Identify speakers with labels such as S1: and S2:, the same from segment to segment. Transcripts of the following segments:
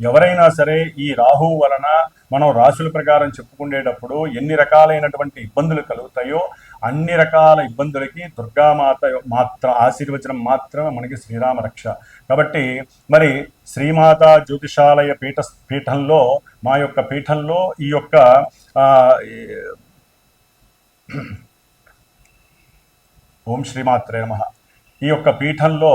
S1: ఎవరైనా సరే ఈ రాహువు వలన మనం రాశుల ప్రకారం చెప్పుకునేటప్పుడు ఎన్ని రకాలైనటువంటి ఇబ్బందులు కలుగుతాయో అన్ని రకాల ఇబ్బందులకి దుర్గామాత మాత్ర ఆశీర్వచనం మాత్రమే మనకి శ్రీరామ రక్ష. కాబట్టి మరి శ్రీమాత జ్యోతిషాలయ పీఠ పీఠంలో మా యొక్క పీఠంలో ఈ యొక్క ఓం శ్రీమాత్రే నమ. ఈ యొక్క పీఠంలో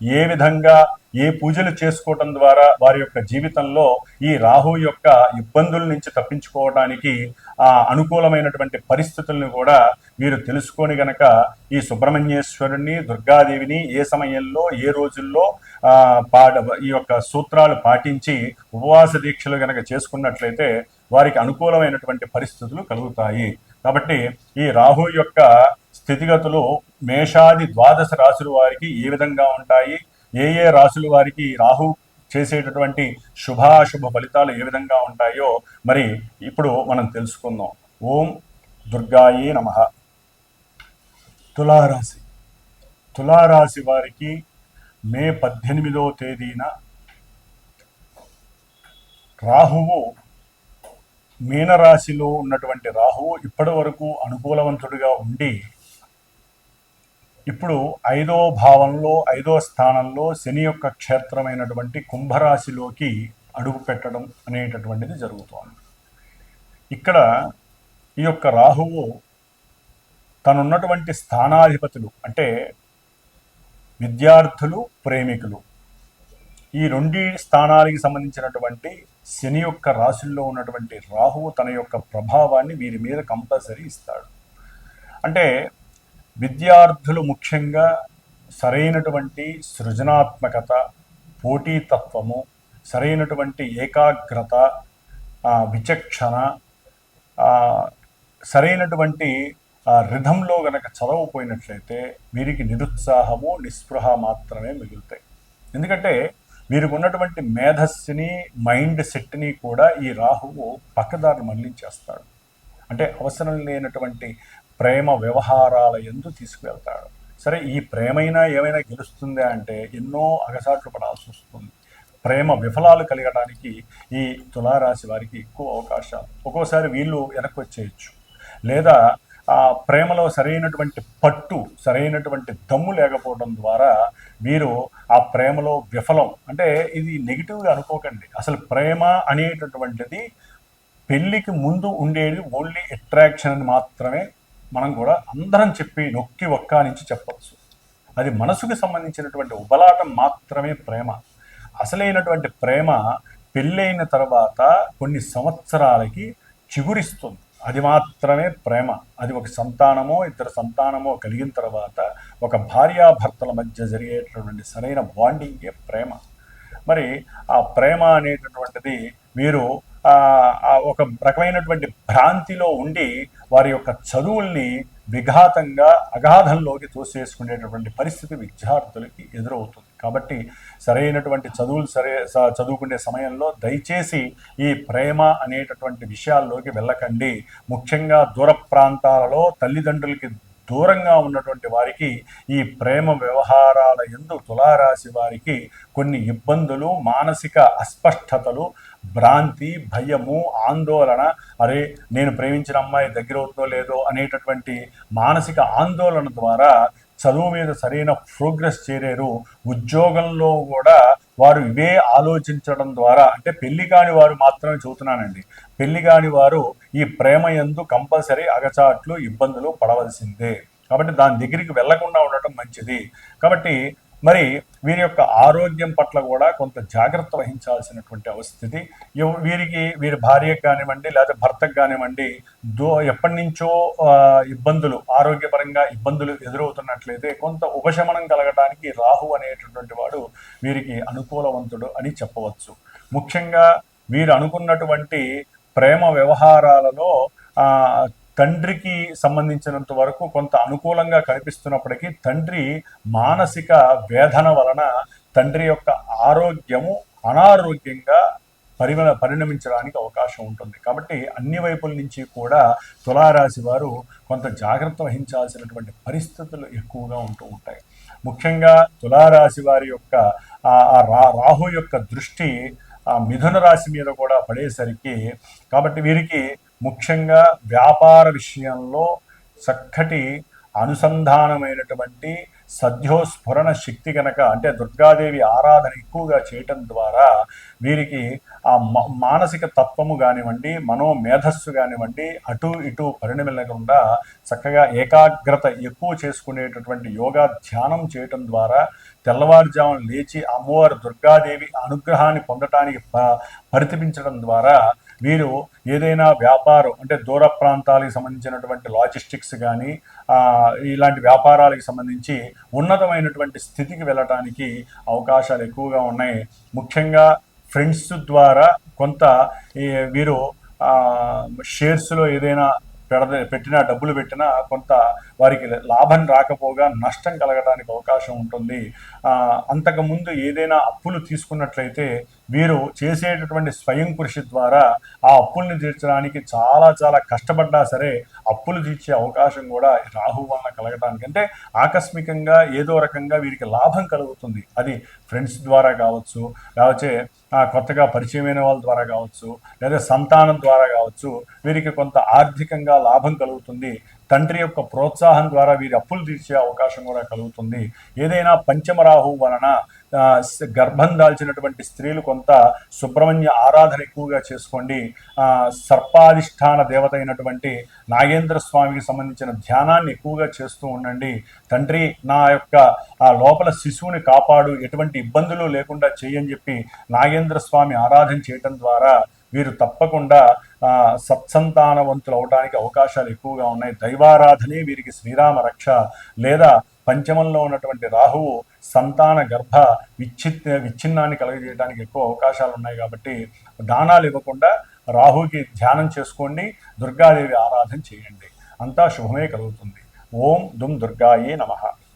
S1: ఏ విధంగా ఏ పూజలు చేసుకోవటం ద్వారా వారి యొక్క జీవితంలో ఈ రాహు యొక్క ఇబ్బందుల నుంచి తప్పించుకోవడానికి ఆ అనుకూలమైనటువంటి పరిస్థితులను కూడా మీరు తెలుసుకొని గనక ఈ సుబ్రహ్మణ్యేశ్వరుని దుర్గాదేవిని ఏ సమయంలో ఏ రోజుల్లో పాడ ఈ యొక్క సూత్రాలు పాటించి ఉపవాస దీక్షలు గనక చేసుకున్నట్లయితే వారికి అనుకూలమైనటువంటి పరిస్థితులు కలుగుతాయి. కాబట్టి ఈ రాహు యొక్క స్థితిగతులు మేషాది ద్వాదశ రాశుల వారికి ఏ విధంగా ఉంటాయి? ఏ ఏ రాశుల వారికి రాహు చేసేటటువంటి శుభాశుభ ఫలితాలు ఏ విధంగా ఉంటాయో మరి ఇప్పుడు మనం తెలుసుకుందాం. ఓం దుర్గాయే నమ. తులారాశి. తులారాశి వారికి మే పద్దెనిమిదో తేదీన రాహువు మీనరాశిలో ఉన్నటువంటి రాహువు ఇప్పటి వరకు అనుకూలవంతుడిగా ఉండి ఇప్పుడు ఐదో భావంలో ఐదో స్థానంలో శని యొక్క క్షేత్రమైనటువంటి కుంభరాశిలోకి అడుగు పెట్టడం అనేటటువంటిది జరుగుతోంది. ఇక్కడ ఈ యొక్క రాహువు తనున్నటువంటి స్థానాధిపతులు అంటే విద్యార్థులు ప్రేమికులు ఈ రెండు స్థానాలకి సంబంధించినటువంటి శని యొక్క రాశుల్లో ఉన్నటువంటి రాహువు తన యొక్క ప్రభావాన్ని వీరి మీద కంపల్సరీ ఇస్తాడు. అంటే విద్యార్థులు ముఖ్యంగా సరైనటువంటి సృజనాత్మకత పోటీతత్వము సరైనటువంటి ఏకాగ్రత విచక్షణ సరైనటువంటి రిధంలో గనక చదవపోయినట్లయితే వీరికి నిరుత్సాహము నిస్పృహ మాత్రమే మిగులుతాయి. ఎందుకంటే మీరు ఉన్నటువంటి మేధస్సుని మైండ్ సెట్ని కూడా ఈ రాహువు పక్కదారి మళ్ళించేస్తాడు. అంటే అవసరం లేనటువంటి ప్రేమ వ్యవహారాల ఎందు తీసుకువెళ్తాడు. సరే ఈ ప్రేమైనా ఏమైనా గెలుస్తుందా అంటే ఎన్నో అగసాట్లు పడాల్సి వస్తుంది. ప్రేమ విఫలాలు కలగడానికి ఈ తులారాశి వారికి ఎక్కువ అవకాశాలు. ఒక్కోసారి వీళ్ళు వెనక్కి వచ్చేయచ్చు లేదా ఆ ప్రేమలో సరైనటువంటి పట్టు సరైనటువంటి దమ్ము లేకపోవడం ద్వారా వీరు ఆ ప్రేమలో విఫలం. అంటే ఇది నెగిటివ్గా అనుకోకండి. అసలు ప్రేమ అనేటటువంటిది పెళ్ళికి ముందు ఉండేది ఓన్లీ అట్రాక్షన్ అని మాత్రమే మనం కూడా అందరం చెప్పి నొక్కి ఒక్క నుంచి చెప్పవచ్చు అది మనసుకు సంబంధించినటువంటి ఉబలాటం మాత్రమే ప్రేమ. అసలైనటువంటి ప్రేమ పెళ్ళైన తర్వాత కొన్ని సంవత్సరాలకి చిగురిస్తుంది. అది మాత్రమే ప్రేమ. అది ఒక సంతానమో ఇద్దరు సంతానమో కలిగిన తర్వాత ఒక భార్యాభర్తల మధ్య జరిగేటటువంటి సరైన బాండింగే ప్రేమ. మరి ఆ ప్రేమ అనేటటువంటిది మీరు ఒక రకమైనటువంటి భ్రాంతిలో ఉండి వారి యొక్క చదువుల్ని విఘాతంగా అగాధంలోకి తోసేసుకునేటటువంటి పరిస్థితి విద్యార్థులకి ఎదురవుతుంది. కాబట్టి సరైనటువంటి చదువులు సరే చదువుకునే సమయంలో దయచేసి ఈ ప్రేమ అనేటటువంటి విషయాల్లోకి వెళ్ళకండి. ముఖ్యంగా దూర ప్రాంతాలలో తల్లిదండ్రులకి దూరంగా ఉన్నటువంటి వారికి ఈ ప్రేమ వ్యవహారాల ఎందు తులారాశి వారికి కొన్ని ఇబ్బందులు మానసిక అస్పష్టతలు భ్రాంతి భయము ఆందోళన అరే నేను ప్రేమించిన అమ్మాయి దగ్గర అవుతుందో లేదో అనేటటువంటి మానసిక ఆందోళన ద్వారా చదువు మీద సరైన ప్రోగ్రెస్ చేరారు. ఉద్యోగంలో కూడా వారు ఇవే ఆలోచించడం ద్వారా అంటే పెళ్ళి కాని వారు మాత్రమే చూస్తున్నానండి పెళ్ళి కాని వారు ఈ ప్రేమ ఎందు కంపల్సరీ అగచాట్లు ఇబ్బందులు పడవలసిందే. కాబట్టి దాని దగ్గరికి వెళ్ళకుండా ఉండటం మంచిది. కాబట్టి మరి వీరి యొక్క ఆరోగ్యం పట్ల కూడా కొంత జాగ్రత్త వహించాల్సినటువంటి అవస్థితి. వీరికి వీరి భార్యకు కానివ్వండి లేదా భర్తకు కానివ్వండి దో ఎప్పటి నుంచో ఇబ్బందులు ఆరోగ్యపరంగా ఇబ్బందులు ఎదురవుతున్నట్లయితే కొంత ఉపశమనం కలగడానికి రాహు అనేటటువంటి వాడు వీరికి అనుకూలవంతుడు అని చెప్పవచ్చు. ముఖ్యంగా వీరు అనుకున్నటువంటి ప్రేమ వ్యవహారాలలో తండ్రికి సంబంధించినంత వరకు కొంత అనుకూలంగా కనిపిస్తున్నప్పటికీ తండ్రి మానసిక వేదన వలన తండ్రి యొక్క ఆరోగ్యము అనారోగ్యంగా పరిమ పరిణమించడానికి అవకాశం ఉంటుంది. కాబట్టి అన్ని వైపుల నుంచి కూడా తులారాశి వారు కొంత జాగ్రత్త వహించాల్సినటువంటి పరిస్థితులు ఎక్కువగా ఉంటూ ఉంటాయి. ముఖ్యంగా తులారాశి వారి యొక్క ఆ ఆ రా- రాహు యొక్క దృష్టి ఆ మిథున రాశి మీద కూడా పడేసరికి కాబట్టి వీరికి ముఖ్యంగా వ్యాపార విషయంలో చక్కటి అనుసంధానమైనటువంటి సద్యోస్ఫురణ శక్తి కనుక అంటే దుర్గాదేవి ఆరాధన ఎక్కువగా చేయటం ద్వారా వీరికి ఆ మ- మానసిక తత్వము కానివ్వండి మనో మేధస్సు కానివ్వండి అటు ఇటు పరిణమిల్లకుండా చక్కగా ఏకాగ్రత ఎక్కువ చేసుకునేటటువంటి యోగా ధ్యానం చేయటం ద్వారా తెల్లవారుజామున లేచి అమ్మవారు దుర్గాదేవి అనుగ్రహాన్ని పొందటానికి ప పరితపించడం ద్వారా వీరు ఏదైనా వ్యాపారం అంటే దూర ప్రాంతాలకు సంబంధించినటువంటి లాజిస్టిక్స్ కానీ ఇలాంటి వ్యాపారాలకు సంబంధించి ఉన్నతమైనటువంటి స్థితికి వెళ్ళటానికి అవకాశాలు ఎక్కువగా ఉన్నాయి. ముఖ్యంగా ఫ్రెండ్స్ ద్వారా కొంత వీరు షేర్స్లో ఏదైనా పెడద పెట్టినా డబ్బులు పెట్టినా కొంత వారికి లాభం రాకపోగా నష్టం కలగడానికి అవకాశం ఉంటుంది. అంతకుముందు ఏదైనా అప్పులు తీసుకున్నట్లయితే వీరు చేసేటటువంటి స్వయం కృషి ద్వారా ఆ అప్పుల్ని తీర్చడానికి చాలా చాలా కష్టపడ్డా సరే అప్పులు తీర్చే అవకాశం కూడా రాహు వలన కలగడానికి అంటే ఆకస్మికంగా ఏదో రకంగా వీరికి లాభం కలుగుతుంది. అది ఫ్రెండ్స్ ద్వారా కావచ్చు లేకపోతే కొత్తగా పరిచయమైన వాళ్ళ ద్వారా కావచ్చు లేదా సంతానం ద్వారా కావచ్చు వీరికి కొంత ఆర్థికంగా లాభం కలుగుతుంది. తండ్రి యొక్క ప్రోత్సాహం ద్వారా వీరి అప్పులు తీర్చే అవకాశం కూడా కలుగుతుంది. ఏదైనా పంచమరాహు వలన గర్భం దాల్చినటువంటి స్త్రీలు కొంత సుబ్రహ్మణ్య ఆరాధన ఎక్కువగా చేసుకోండి. సర్పాధిష్టాన దేవత అయినటువంటి నాగేంద్ర స్వామికి సంబంధించిన ధ్యానాన్ని ఎక్కువగా చేస్తూ ఉండండి. తండ్రి నా యొక్క ఆ లోపల శిశువుని కాపాడు ఎటువంటి ఇబ్బందులు లేకుండా చేయని చెప్పి నాగేంద్ర స్వామి ఆరాధన చేయటం ద్వారా వీరు తప్పకుండా సత్సంతానవంతులు అవడానికి అవకాశాలు ఎక్కువగా ఉన్నాయి. దైవారాధనే వీరికి శ్రీరామ రక్ష లేదా పంచమంలో ఉన్నటువంటి రాహువు సంతాన గర్భ విచ్ఛిత్ విచ్ఛిన్నాన్ని కలుగజేయడానికి ఎక్కువ అవకాశాలు ఉన్నాయి కాబట్టి దానాలు ఇవ్వకుండా రాహుకి ధ్యానం చేసుకోండి దుర్గాదేవి ఆరాధన చేయండి. అంతా శుభమే కలుగుతుంది. ఓం దుమ్ దుర్గాయే నమః.